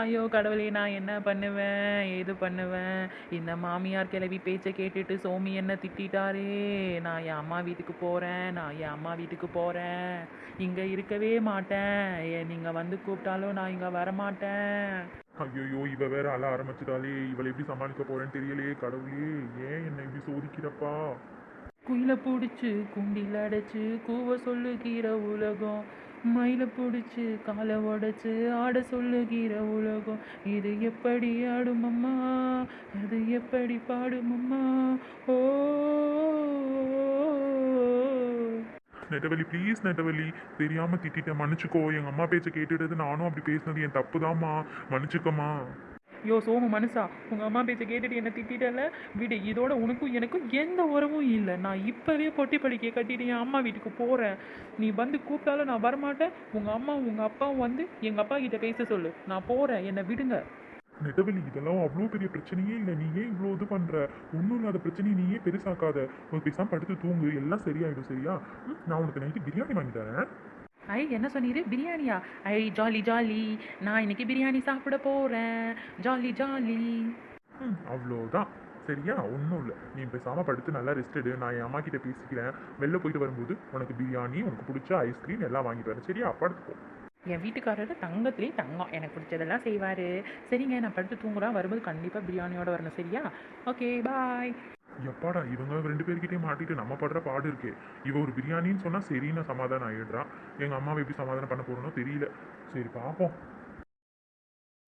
ஐயோ கடவுளே நான் என்ன பண்ணுவேன்? ஏது பண்ணுவேன்? இந்த மாமியார் கிளவி பேச்சை கேட்டுட்டு சோமி என்ன திட்டிட்டாரே? நான் என் அம்மா வீட்டுக்கு போகிறேன் நான் என் அம்மா வீட்டுக்கு போகிறேன் இங்கே இருக்கவே மாட்டேன். நீங்கள் வந்து கூப்பிட்டாலும் நான் இங்கே வரமாட்டேன். ஐயோ இவ வேற அழ ஆரம்பிச்சிட்டாலே இவளை எப்படி சமாளிக்க போறேன்னு தெரியலையே கடவுளே. ஏன் என்னை இப்படி சோதிக்கிறப்பா? குயிலை பிடிச்சி குண்டில் அடைச்சு கூவ சொல்லுகிற உலகம். மயிலை பிடிச்சி காலை உடைச்சு ஆட சொல்லுகிற உலகம். இது எப்படி ஆடுமம்மா அது எப்படி பாடுமம்மா ஓ நெட்டவலி ப்ளீஸ் நெட்டவலி தெரியாமல் திட்டிட்டேன். மன்னிச்சுக்கோ. எங்கள் அம்மா பேச்சை கேட்டுட்டது நானும் அப்படி பேசினது என் தப்புதாம்மா. மன்னிச்சுக்கம்மா. யோ சோமு மனுஷா உங்கள் அம்மா பேச்சை கேட்டுட்டு என்னை திட்டிட்டல விடு இதோட உனக்கும் எனக்கும் எந்த உறவும் இல்லை. நான் இப்போவே பொட்டி படிக்க கட்டிட்டு என் அம்மா வீட்டுக்கு போகிறேன் நீ வந்து கூப்பிட்டாலும் நான் வரமாட்டேன். உங்கள் அம்மா உங்கள் அப்பாவும் வந்து எங்கள் அப்பா கிட்ட பேச சொல்லு. நான் போகிறேன் என்னை விடுங்க. நெட்டவலி இதெல்லாம் அவ்வளோ பெரிய பிரச்சனையே இல்லை. நீ ஏன் இவ்வளோ இது பண்ணுற ஒன்றும் இல்லாத பிரச்சனையை நீயே பெருசாக்காத. ஒரு பேசாமல் படுத்து தூங்கு. எல்லாம் சரியாயிடும் சரியா? ம், நான் உனக்கு நைட்டு பிரியாணி வாங்கி தரேன். ஐ என்ன சொன்னீரு? பிரியாணியா? ஐ ஜாலி ஜாலி நான் இன்னைக்கு பிரியாணி சாப்பிட போகிறேன் ஜாலி ஜாலி. ம், அவ்வளோதான். சரியா? ஒன்றும் இல்லை. நீ பேசாம படுத்து நல்லா ரெஸ்ட் எடு. நான் என் அம்மா கிட்ட பேசிக்கிறேன். வெளில போயிட்டு வரும்போது உனக்கு பிரியாணி உனக்கு பிடிச்ச ஐஸ்கிரீம் எல்லாம் வாங்கி தரேன் சரியா? படுத்துக்கோ என் வீட்டுக்காரர் தங்கத்துலேயே தங்கம். எனக்கு பிடிச்சதெல்லாம் செய்வார். சரிங்க நான் படுத்து தூங்குறேன். வரும்போது கண்டிப்பாக பிரியாணியோட வரணும். சரியா? ஓகே பாய் எப்பாடா இவங்க ரெண்டு பேர்கிட்டயும் மாட்டிட்டு நம்ம படுற பாடு இருக்கே. இவ ஒரு பிரியாணின்னு சொன்னா சரின்னு சமாதானம் ஆயிடுறான் எங்க அம்மாவை எப்படி சமாதானம் பண்ண போறனோ தெரியல. சரி பாப்போம்.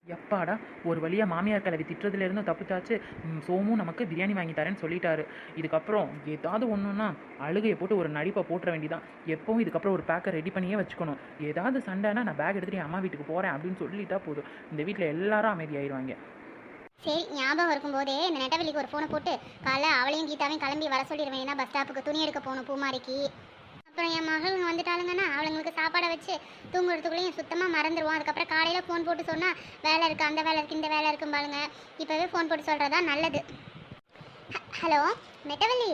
எப்பாடா ஒரு வழியாக மாமியார் கலவி திட்டுறதுலேருந்து தப்பிச்சாச்சு. ம், சோமும் நமக்கு பிரியாணி வாங்கி தரேன்னு சொல்லிட்டாரு. இதுக்கப்புறம் ஏதாவது ஒன்றுன்னா அழுகையை போட்டு ஒரு நடிப்பை போட்டுற வேண்டிதான். எப்பவும் இதுக்கப்புறம் ஒரு பேக்கை ரெடி பண்ணியே வச்சுக்கணும். ஏதாவது சண்டைனா நான் பேக் எடுத்துகிட்டு என் அம்மா வீட்டுக்கு போகிறேன் அப்படின்னு சொல்லிட்டா போதும். இந்த வீட்டில் எல்லாரும் அமைதியாயிருவாங்க. சரி ஞாபகம் இருக்கும்போதே இந்த நெட்டவெளிக்கு ஒரு ஃபோனை போட்டு காலைல அவளையும் கீதாவையும் கிளம்பி வர சொல்லிடுவேன். ஏன்னா பஸ் ஸ்டாப்புக்கு துணி எடுக்க போகணும் பூமாரிக்கு. அப்புறம் என் மகளுங்க வந்துட்டாளுங்கன்னா அவளுங்களுக்கு சாப்பாடை வச்சு தூங்குறதுக்குள்ளேயும் சுத்தமாக மறந்துடுவோம் அதுக்கப்புறம் காலையில் ஃபோன் போட்டு சொன்னால் வேலை இருக்குது அந்த வேலை இருக்குது இந்த வேலை இருக்கும் பாருங்க இப்போவே ஃபோன் போட்டு சொல்கிறதா நல்லது. ஹலோ நெட்டவள்ளி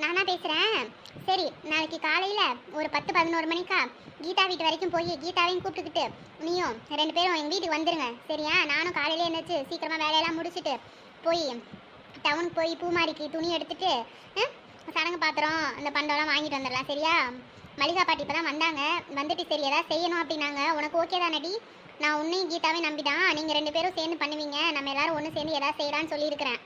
நானா பேசுகிறேன் சரி நாளைக்கு காலையில் ஒரு பத்து பதினோரு மணிக்கா கீதா வீட்டு வரைக்கும் போய் கீதாவையும் கூப்பிட்டுக்கிட்டு நீயும் ரெண்டு பேரும் எங்கள் வீட்டுக்கு வந்துடுங்க சரியா? நானும் காலையிலே என்னச்சு சீக்கிரமாக வேலையெல்லாம் முடிச்சுட்டு போய் டவுனுக்கு போய் பூமாரிக்கு துணி எடுத்துட்டு சடங்கு பாத்திரம் இந்த பண்டம்லாம் வாங்கிட்டு வந்துடலாம். சரியா? மளிகா பாட்டி இப்போ தான் வந்தாங்க. வந்துட்டு சரி ஏதாவது செய்யணும் அப்படின்னாங்க. உனக்கு ஓகே தானடி? நான் உன்னையும் கீதாவையும் நம்பிதான். நீங்கள் ரெண்டு பேரும் சேர்ந்து பண்ணுவீங்க. நம்ம எல்லாரும் ஒன்று சேர்ந்து ஏதாவது செய்யலான்னு சொல்லியிருக்கிறேன்.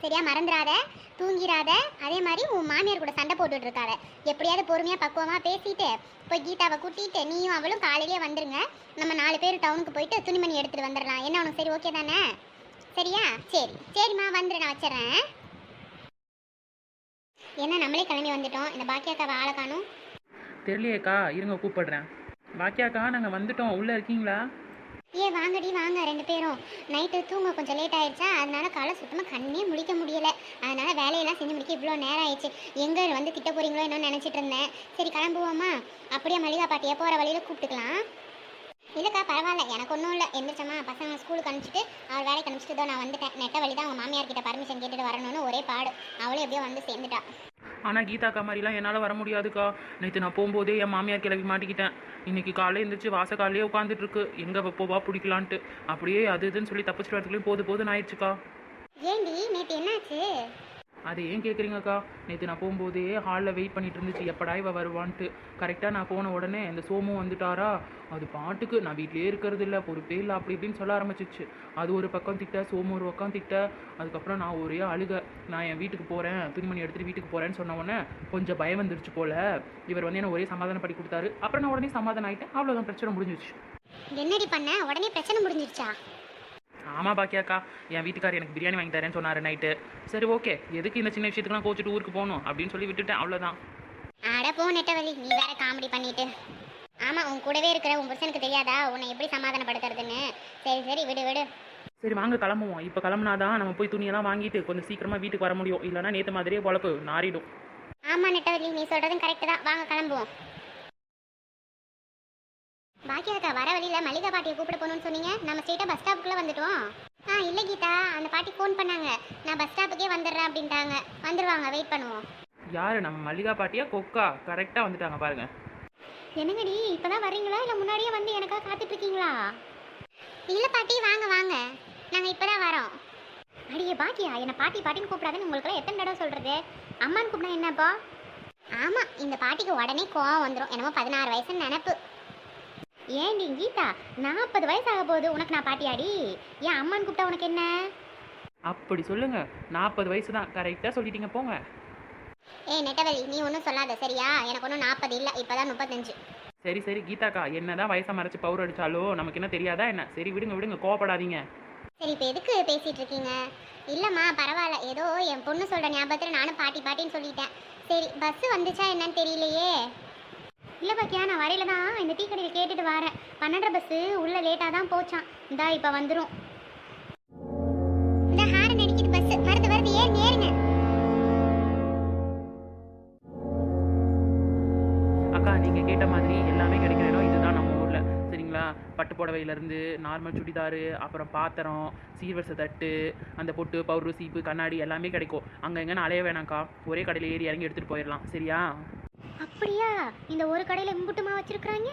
சரியா மறந்துடாத தூங்கிடாத அதே மாதிரி உன் மாமியார் கூட சண்டை போட்டுட்டு இருக்காத எப்படியாவது பொறுமையாக பக்குவமாக பேசிட்டு போய் கீதாவை கூட்டிட்டு நீயும் அவளும் காலையிலே வந்துருங்க. நம்ம நாலு பேர் டவுனுக்கு போயிட்டு துணிமணி எடுத்துட்டு வந்துடலாம் என்ன உனக்கு சரி ஓகே தானே? சரியா? சரி. சரிம்மா வந்துடு நான் வச்சிடுறேன். என்ன நம்மளே கிளம்பி வந்துட்டோம். இந்த பாக்கியாக்காவை ஆளை காணும். தெரியலையேக்கா இருங்க கூப்பிடுறேன். பாக்கியாக்கா நாங்கள் வந்துட்டோம். உள்ளே இருக்கீங்களா? ஏ வாங்கடி வாங்க ரெண்டு பேரும். நைட்டு தூங்க கொஞ்சம் லேட் ஆயிடுச்சா? அதனால காலை சுத்தமாக கண்ணே முடிக்க முடியலை. அதனால வேலையெல்லாம் செஞ்சு முடிக்க இவ்வளோ நேரம் ஆயிடுச்சு. எங்கே வந்து திட்ட போறீங்களோ என்னன்னு நினச்சிட்டு இருந்தேன். சரி கிளம்புவோமா? அப்படியே மளிகா பாட்டியை போகிற வழியில் கூப்பிட்டுக்கலாம். இல்லைக்கா பரவாயில்ல. எனக்கு ஒன்றும் இல்லை. எந்திரிச்சம்மா. பசங்க ஸ்கூலுக்கு அனுப்பிச்சிட்டு அவர் வேலைக்கு அனுப்பிச்சிட்டு தான் நான் வந்துட்டேன். நெட்ட வழி தான் அவங்க மாமியார் கிட்ட பர்மிஷன் கேட்டுட்டு வரணும்னு ஒரே பாடு. அவளும் எப்படியோ வந்து சேர்ந்துட்டா. ஆனால் கீதாக்கா மாதிரிலாம் என்னால் வர முடியாதுக்கா. நேற்று நான் போகும்போதே என் மாமியார் கிளவி மாட்டிக்கிட்டேன். இன்னைக்கு காலையில் எழுந்திரிச்சு வாசக்காலையே உட்காந்துட்டு இருக்கு. எங்கே போவா பிடிக்கலான்ட்டு. அப்படியே அது இதுன்னு சொல்லி தப்பிச்சிட்டு வரதுக்குள்ளேயும் போது போதுன்னு ஆயிடுச்சுக்கா. ஏண்டி நேற்று என்னாச்சு? அது ஏன் கேட்குறீங்கக்கா நேற்று நான் போகும்போதே ஹாலில் வெயிட் பண்ணிட்டு இருந்துச்சு. எப்படா இவ வருவான்ட்டு. கரெக்டாக நான் போன உடனே இந்த சோமும் வந்துட்டாரா? அது பாட்டுக்கு நான் வீட்டிலே இருக்கிறது இல்லை பொறுப்பே இல்லை அப்படி இப்படின்னு சொல்ல ஆரம்பிச்சிச்சு. அது ஒரு பக்கம் திட்ட சோமு ஒரு பக்கம் திட்ட. அதுக்கப்புறம் நான் ஒரே அழுக. நான் என் வீட்டுக்கு போகிறேன் துணிமணி எடுத்துகிட்டு வீட்டுக்கு போகிறேன்னு சொன்ன உடனே கொஞ்சம் பயம் வந்துருச்சு போல. இவர் வந்து என்ன ஒரே சமாதானம் பண்ணி கொடுத்தாரு. அப்புறம் நான் உடனே சமாதானம் ஆகிட்டேன் அவ்வளோதான் பிரச்சனை முடிஞ்சிச்சு என்னடி பண்ண? உடனே பிரச்சனை முடிஞ்சிருச்சா? ஆமாம் பாக்கியாக்கா என் வீட்டுக்கார் எனக்கு பிரியாணி வாங்கி தரேன்னு சொன்னார் நைட்டு. சரி ஓகே. எதுக்கு இந்த சின்ன விஷயத்துக்குலாம் கோச்சிட்டு ஊருக்கு போகணும் அப்படின்னு சொல்லி விட்டுட்டேன் அவ்வளோதான் அட போ நெட்டவலி நீ வேற காமெடி பண்ணிட்டு. ஆமா உன் கூடவே இருக்கிற உன் புருஷனுக்கு தெரியாதா? உன்னை எப்படி சமாதானப்படுத்துறதுன்னு. சரி சரி விடு விடு. சரி வாங்க கிளம்புவோம். இப்போ கிளம்புனாதான் நம்ம போய் துணியெல்லாம் வாங்கிட்டு கொஞ்சம் சீக்கிரமாக வீட்டுக்கு வர முடியும். இல்லைன்னா நேற்று மாதிரியே பொழப்பு நாறிடும். ஆமா நெட்டவலி நீ சொல்றதும் கரெக்ட் தான். வாங்க கிளம்புவோம். பாக்கியாக்கா வர வழியில மளிகை பாட்டியை கூப்பிட போகணும்னு சொன்னீங்க? நம்ம ஸ்ட்ரெயிட்டாக பஸ் ஸ்டாப்புக்குள்ள வந்துட்டோம். ஆ இல்லை கீதா அந்த பாட்டி ஃபோன் பண்ணாங்க. நான் பஸ் ஸ்டாப்புக்கே வந்துடுறேன் அப்படின்ட்டாங்க. வந்துருவாங்க வெயிட் பண்ணுவோம். யார்? நம்ம மல்லிகா பாட்டியா கொக்கா? கரெக்டாக வந்துட்டாங்க பாருங்க. என்னங்கடி இப்பதான் வர்றீங்களா? இல்லை முன்னாடியே வந்து எனக்காக காத்துட்டு இருக்கீங்களா இல்லை பாட்டி வாங்க வாங்க. நாங்கள் இப்போ தான் வரோம். அடியே பாக்கியா என்னை பாட்டி பாட்டின்னு கூப்பிடாதுன்னு உங்களுக்குலாம் எத்தனை தடவை சொல்கிறது அம்மான்னு கூப்பிட்டா என்னப்பா ஆமாம் இந்த பாட்டிக்கு உடனே கோவம் வந்துடும் என்னமோ பதினாறு வயசுன்னு நினப்பு. ஏண்டி கீதா? நாற்பது வயசு ஆக போகுது. உனக்கு நான் பாட்டியாடி? ஏன் அம்மான்னு கூப்பிட்டா உனக்கு என்ன? அப்படி சொல்லுங்க. நாற்பது வயசு தான். கரெக்டாக சொல்லிட்டீங்க. போங்க. ஏய் நெட்டவெளி நீ ஒன்றும் சொல்லாத. சரியா? எனக்கு ஒன்றும் நாற்பது இல்லை. இப்போ தான் முப்பத்தஞ்சு. சரி சரி கீதாக்கா. என்னதான் வயசை மறைச்சு பவுர் அடிச்சாலும் நமக்கு என்ன தெரியாதா என்ன? சரி விடுங்க விடுங்க. கோவப்படாதீங்க. சரி இப்போ எதுக்கு பேசிட்டு இருக்கீங்க? இல்லைம்மா பரவாயில்ல. ஏதோ என் பொண்ணு சொல்கிற ஞாபகத்தில் நானும் பாட்டி பாட்டின்னு சொல்லிட்டேன். சரி பஸ் வந்துச்சா என்னன்னு தெரியலையே? இல்லை பாக்கியா நான் வரையில தான் இந்த டீ கடையில் கேட்டுட்டு வரேன். பன்னெண்டரை பஸ்ஸு உள்ளே லேட்டாக தான் போச்சான். இந்தா இப்போ வந்துடும் இந்த ஹாரன் பஸ் வருது ஏறுங்க ஏறுங்க. அக்கா நீங்கள் கேட்ட மாதிரி எல்லாமே கிடைக்கிற இடம் இதுதான் நம்ம ஊரில். சரிங்களா? பட்டு புடவையிலேருந்து நார்மல் சுடிதாரு அப்புறம் பாத்திரம் சீர்வரிசை தட்டு அந்த பொட்டு பவுடர் சீப்பு கண்ணாடி எல்லாமே கிடைக்கும். அங்கே எங்கேன்னு அலைய வேணாம்க்கா. ஒரே கடையில் ஏறி இறங்கி எடுத்துகிட்டு போயிடலாம் சரியா? அப்படியா? இந்த ஒரு கடையில் இம்புட்டுமா வச்சிருக்காங்க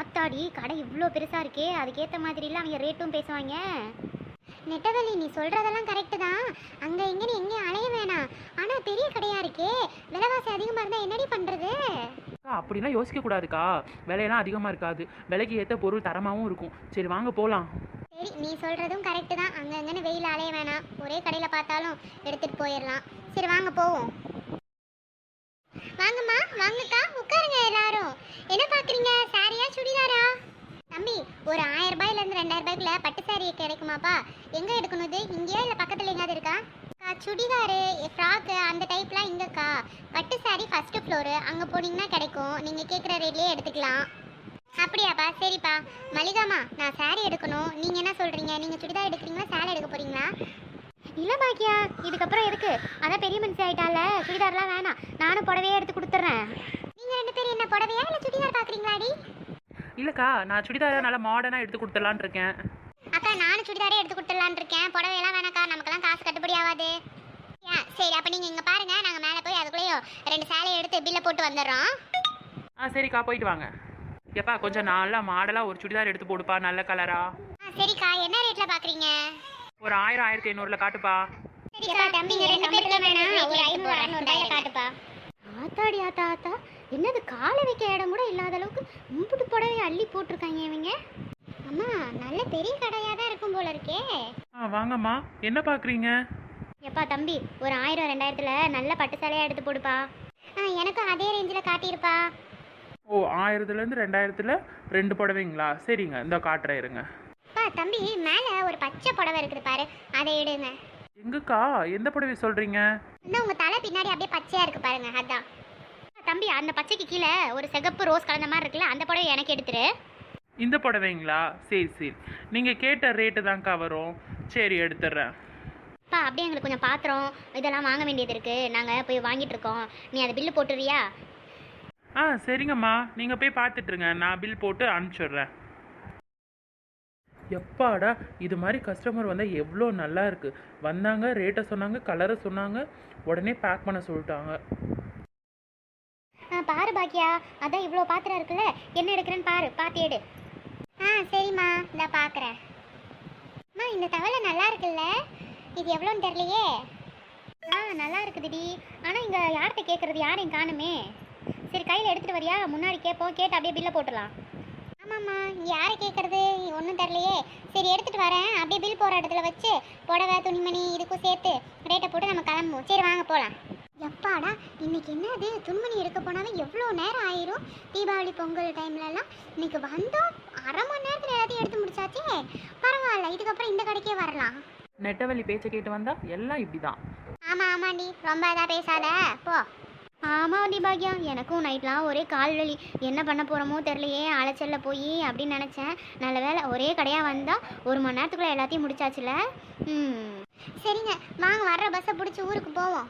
ஆத்தாடி கடை இவ்வளோ பெருசா இருக்கே அதுக்கேற்ற மாதிரிலாம் அவங்க ரேட்டும் பேசுவாங்க. நெட்டவலி நீ சொல்றதெல்லாம் கரெக்டு தான். அங்க எங்க நீ எங்கேயும் அலைய வேணாம். ஆனா பெரிய கடையா இருக்கே. விலைவாசி அதிகமா இருந்தா என்னடி பண்றது? அக்கா அப்படிலாம் யோசிக்கக்கூடாதுக்கா விலையெல்லாம் அதிகமாக இருக்காது. விலைக்கு ஏற்ற பொருள் தரமாகவும் இருக்கும். சரி வாங்க போகலாம் சரி நீ சொல்றதும் கரெக்டு தான். அங்க எங்கன்னு வெயில் அலைய வேணாம். ஒரே கடையில பார்த்தாலும் எடுத்துட்டு போயிடலாம் சரி வாங்க போவோம். வாங்கக்கா உட்காருங்க எல்லாரும். என்ன பாக்குறீங்க சாரியா சுடிதாரா? தம்பி ஒரு ஆயிரம் ரூபாயில இருந்து ரெண்டாயிரம் ரூபாய்க்குள்ள பட்டு சாரி கிடைக்குமாப்பா? எங்க எடுக்கணும் இது இங்கேயா இல்ல பக்கத்துல எங்கேயாவது இருக்கா? சுடிதாரு ஃப்ராக்கு அந்த டைப்லாம் இங்கக்கா பட்டு சாரி ஃபஸ்ட்டு ஃப்ளோரு அங்கே போனீங்கன்னா கிடைக்கும். நீங்கள் கேட்குற ரேட்லேயே எடுத்துக்கலாம். அப்படியாப்பா சரிப்பா. மளிகாமா நான் சாரி எடுக்கணும். நீங்கள் என்ன சொல்கிறீங்க நீங்கள் சுடிதார் எடுக்கிறீங்களா? சேலை எடுக்க போகிறீங்களா இல்ல பாக்கியா இதுக்கப்புறம் எதுக்கு? அதான் பெரிய மனுஷி ஆயிட்டால. சுடிதார்லாம் வேணாம். நானும் புடவையே எடுத்து கொடுத்துட்றேன். நீங்க ரெண்டு பேரும் என்ன புடவையா இல்ல சுடிதார் பாக்குறீங்களாடி? இல்லைக்கா நான் சுடிதாரை நல்லா மாடர்னாக எடுத்து கொடுத்துடலான்னு இருக்கேன். அக்கா நானும் சுடிதாரே எடுத்து கொடுத்துடலான்னு இருக்கேன். புடவையெல்லாம் வேணாக்கா நமக்கெல்லாம் காசு கட்டுப்படி ஆகாது. சரி அப்ப நீங்க இங்க பாருங்க. நாங்க மேல போய் அதுக்குள்ளேயும் ரெண்டு சேலையை எடுத்து பில்ல போட்டு வந்துடுறோம். ஆ சரிக்கா போயிட்டு வாங்க. எப்பா கொஞ்சம் நல்லா மாடலாக ஒரு சுடிதார் எடுத்து போடுப்பா நல்ல கலரா சரிக்கா. என்ன ரேட்ல பாக்குறீங்க? ஒரு ஆயிரம் ஆயிரத்தி ஐநூறுல காட்டுப்பா. ஆத்தாடி ஆத்தா ஆத்தா என்னது காலை வைக்க இடம் கூட இல்லாத அளவுக்கு மும்புட்டு புடவை அள்ளி போட்டிருக்காங்க இவங்க? அம்மா நல்ல பெரிய கடையா தான் இருக்கும் போல இருக்கே. ஆ வாங்கம்மா. என்ன பார்க்குறீங்க எப்பா தம்பி ஒரு ஆயிரம் ரெண்டாயிரத்துல நல்ல பட்டு சேலையா எடுத்து போடுப்பா. ஆ எனக்கும் அதே ரேஞ்சில் காட்டியிருப்பா. ஓ ஆயிரத்துலேருந்து ரெண்டாயிரத்தில் ரெண்டு புடவைங்களா? சரிங்க இந்த காட்டுறேன் இருங்க. தம்பி மேலே ஒரு பச்சை புடவை இருக்குது பாரு. அதை எடுங்க. எங்கக்கா? எந்த புடவை சொல்கிறீங்க இன்னும் உங்க தலை பின்னாடி அப்படியே பச்சையா இருக்கு பாருங்க அதான். தம்பி அந்த பச்சைக்கு கீழே ஒரு சிகப்பு ரோஸ் கலந்த மாதிரி இருக்குல்ல அந்த புடவை எனக்கு எடுத்துரு. இந்த புடவைங்களா? சரி சரி. நீங்கள் கேட்ட ரேட்டு தான்க்கா வரும். சரி எடுத்துட்றேன் பா அப்படியே எங்களுக்கு கொஞ்சம் பாத்திரம் இதெல்லாம் வாங்க வேண்டியது இருக்கு. நாங்க போய் வாங்கிட்டு இருக்கோம். நீ அதை பில்லு போட்டுறியா ஆ சரிங்கம்மா. நீங்கள் போய் பார்த்துட்ருங்க நான் பில் போட்டு அனுப்பிச்சிடுறேன். எப்பாடா இது மாதிரி கஸ்டமர் வந்தால் எவ்வளோ நல்லா இருக்குது வந்தாங்க ரேட்டை சொன்னாங்க கலரை சொன்னாங்க உடனே பேக் பண்ண சொல்லிட்டாங்க. ஆ பாரு பாக்கியா அதான் இவ்வளோ பாத்திரம் இருக்குல்ல என்ன எடுக்கிறேன்னு பாரு பார்த்து எடு. ஆ சரிம்மா இந்த பார்க்குறேன் அம்மா இந்த தவளை நல்லா இருக்குல்ல இது எவ்வளோன்னு தெரியலையே. ஆ நல்லா இருக்குதுடி. ஆனால் இங்கே யார்கிட்ட கேட்குறது யாரையும் காணுமே. சரி கையில் எடுத்துகிட்டு வரியா? முன்னாடி கேட்போம் கேட்டு அப்படியே பில்லை போட்டுடலாம். ஆமாம்மா. யாரை கேட்குறது? ஒன்றும் தெரியலையே. சரி எடுத்துகிட்டு வரேன். அப்படியே பில் போகிற இடத்துல வச்சு புடவை துணிமணி இதுக்கும் சேர்த்து ரேட்டை போட்டு நம்ம கிளம்புவோம். சரி வாங்க போகலாம் எப்பாடா இன்னைக்கு என்னது? துணிமணி எடுக்க போனாலும் எவ்வளோ நேரம் ஆயிரும்? தீபாவளி பொங்கல் டைம்லலாம் இன்னைக்கு வந்தோம் அரை மணி நேரத்தில் எல்லாத்தையும் எடுத்து முடிச்சாச்சே. பரவாயில்ல இதுக்கப்புறம் இந்த கடைக்கே வரலாம். நெட்டவழி பேச்சை கேட்டு வந்தால் எல்லாம் இப்படி தான் ஆமாம் ஆமாண்டி. ரொம்ப இதாக பேசாத. போ. ஆமாம் பாக்யம் எனக்கும் நைட்லாம் ஒரே கால் வலி என்ன பண்ண போகிறோமோ தெரியலையே அலைச்சலில் போய் அப்படின்னு நினச்சேன். நல்ல வேளை ஒரே கடையாக வந்தால் ஒரு மணி நேரத்துக்குள்ளே எல்லாத்தையும் முடிச்சாச்சுல? ம். சரிங்க வாங்க வர்ற பஸ்ஸை பிடிச்சி ஊருக்கு போவோம்.